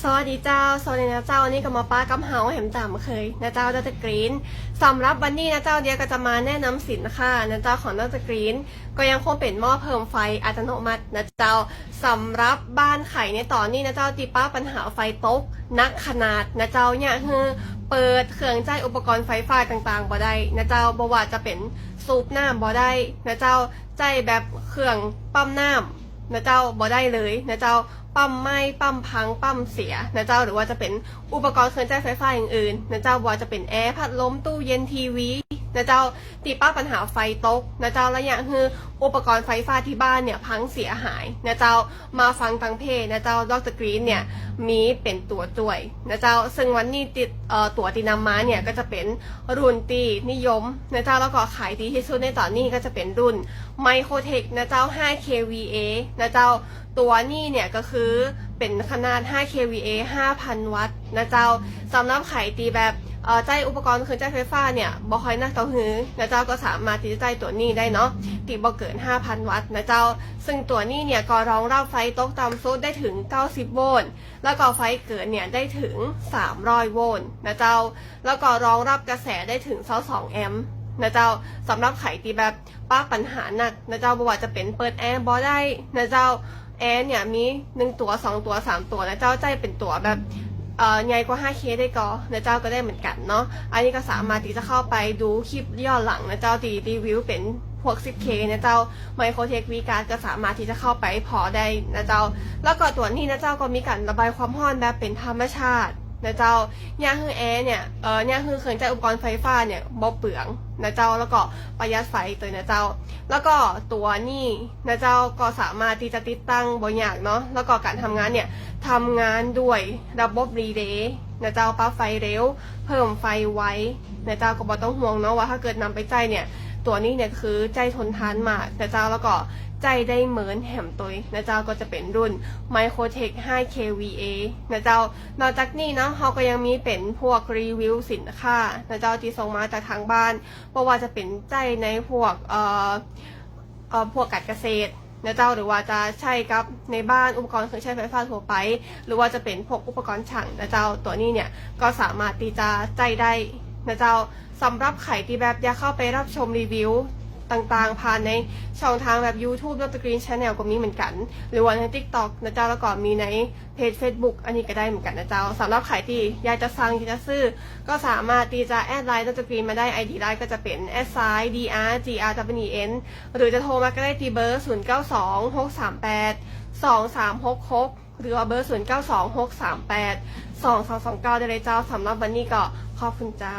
สวัสดีเจ้า สวัสดีนะเจ้าวันนี้ก็มาป้ากับเฮาแหมต่ำเคยนะเจ้าดรกรีนสำหรับวันนี้นะเจ้าเดียวก็จะมาแนะนำสินค้านะเจ้าของดรกรีน ก็ยังคงเป็นหม้อเพิ่มไฟอัตโนมัตินะเจ้าสำหรับบ้านไข่ในตอนนี้นะเจ้าตีป้าปัญหาไฟตกนักขนาดนะเจ้าเนี่ยคือเปิดเครื่องใจอุปกรณ์ไฟฟ้าต่างๆบ่ได้นะเจ้าบ่ว่าจะเป็นสูบน้ำบ่ได้นะเจ้าใจแบบเครื่องปั๊มน้ำ นะเจ้าบ่ได้เลยนะเจ้าปั๊มไหม้ปั๊มพังปั๊มเสียนะเจ้าหรือว่าจะเป็นอุปกรณ์เครื่องใช้ไฟฟ้าอย่างอื่นนะเจ้าบ่ว่าจะเป็นแอร์พัดลมตู้เย็นทีวี นะเจ้าตีป้าปัญหาไฟตกนะเจ้าและอย่างคืออุปกรณ์ไฟฟ้าที่บ้านเนี่ยพังเสียหายนะเจ้ามาฟังตังเพนะเจ้าดรกรีนเนี่ยมีเป็นตัวจ่วยนะเจ้าซึ่งวันนี้ติดเอ่อตัวที่นำมาเนี่ยก็จะเป็นรุ่นตีนิยมนะเจ้าแล้วก็ขายดีที่สุดในตอนนี้ก็จะเป็นรุ่นไมโครเทคนะเจ้า 5 kVA นะเจ้าตัวนี้เนี่ยก็คือ เป็นขนาด 5 kVA 5,000 วัตต์นะเจ้าสำหรับไขตีแบบเอ่อใจอุปกรณ์เครื่องใช้ไฟฟ้าเนี่ยบ่ค่อยนักต่อหือนะเจ้าก็สามารถที่จะใจตัวนี้ได้เนาะตีบ่เกิน 5,000 วัตต์นะเจ้า ซึ่งตัวนี้เนี่ยก็รองรับไฟตกต่ำสุดได้ถึง 90 โวลต์แล้วก็ไฟเกินเนี่ยได้ถึง 300 โวลต์นะเจ้า แล้วก็รองรับกระแสได้ถึง22แอมป์นะเจ้าสำหรับไขตีแบบป้าปัญหาหนักนะเจ้าบ่ว่าจะเป็นเปิดแอร์บอได้นะเจ้า แอร์เนี่ยมีหนึ่งตัวสองตัวสามตัวนะเจ้าใจเป็นตัวแบบเอ่อใหญ่กว่า 5K ได้ก็นะเจ้าก็ได้เหมือนกันเนาะอันนี้ก็สามารถที่จะเข้าไปดูคลิปย้อนหลังนะเจ้าตีรีวิวเป็นพวก 10K นะเจ้าไมโครเทควีการก็สามารถที่จะเข้าไปพอได้นะเจ้า แล้วก็ตัวนี้นะเจ้าก็มีการระบายความร้อนแบบเป็นธรรมชาติ นะเจ้าย่าฮือแอร์เนี่ย เออเนี่ยคือเครื่องใช้อุปกรณ์ไฟฟ้าเนี่ยบ่เปลืองนะเจ้า แล้วก็ประหยัดไฟตัวนะเจ้า แล้วก็ตัวนี่นะเจ้าก็สามารถที่จะติดตั้งบนอยางเนาะ แล้วก็การทำงานเนี่ยทำงานด้วยระบบรีเลย์นะเจ้าปั๊บไฟเร็ว เพิ่มไฟไว้นะเจ้าก็บ่ต้องห่วงเนาะว่าถ้าเกิดนำไปใจเนี่ย ตัวนี้เนี่ยคือใจทนทานมากนะเจ้าแล้วก็ใจได้เหมือนแหมตุยนะเจ้าก็จะเป็นรุ่น Microtech 5 kVA นะเจ้านอกจากนี้นะเขาก็ยังมีเป็นพวกรีวิวสินค้านะเจ้าที่ส่งมาจากทางบ้านเพราะว่าจะเป็นใจในพวกเอ่อเอ่อพวกการเกษตรนะเจ้าหรือว่าจะใช้กับในบ้านอุปกรณ์เครื่องใช้ไฟฟ้าทั่วไป หรือว่าจะเป็นพวกอุปกรณ์ช่างนะเจ้าตัวนี้เนี่ยก็สามารถที่จะใจได้ นะเจ้าสำหรับไข่ที่แบบอยากเข้าไปรับชมรีวิวต่างๆ ผ่านในช่องทางแบบ YouTube ดรกรีนชาแนลก็มีเหมือนกัน หรือว่าใน TikTok นะเจ้าแล้วก็มีในเพจ Facebook อันนี้ก็ได้เหมือนกันนะเจ้าสำหรับใครที่อยากจะสั่งอยากจะซื้อ ก็สามารถที่จะแอดไลน์ดรกรีนมาได้ ID ไลน์ก็จะเป็น s i d r g r w n หรือจะโทรมาก็ได้ที่เบอร์ หรือว่าเบอร์ศูนย์เก้าสองหกสามแปดสองสองสองเก้าได้เลยเจ้าสำหรับวันนี้ก็ขอบคุณเจ้า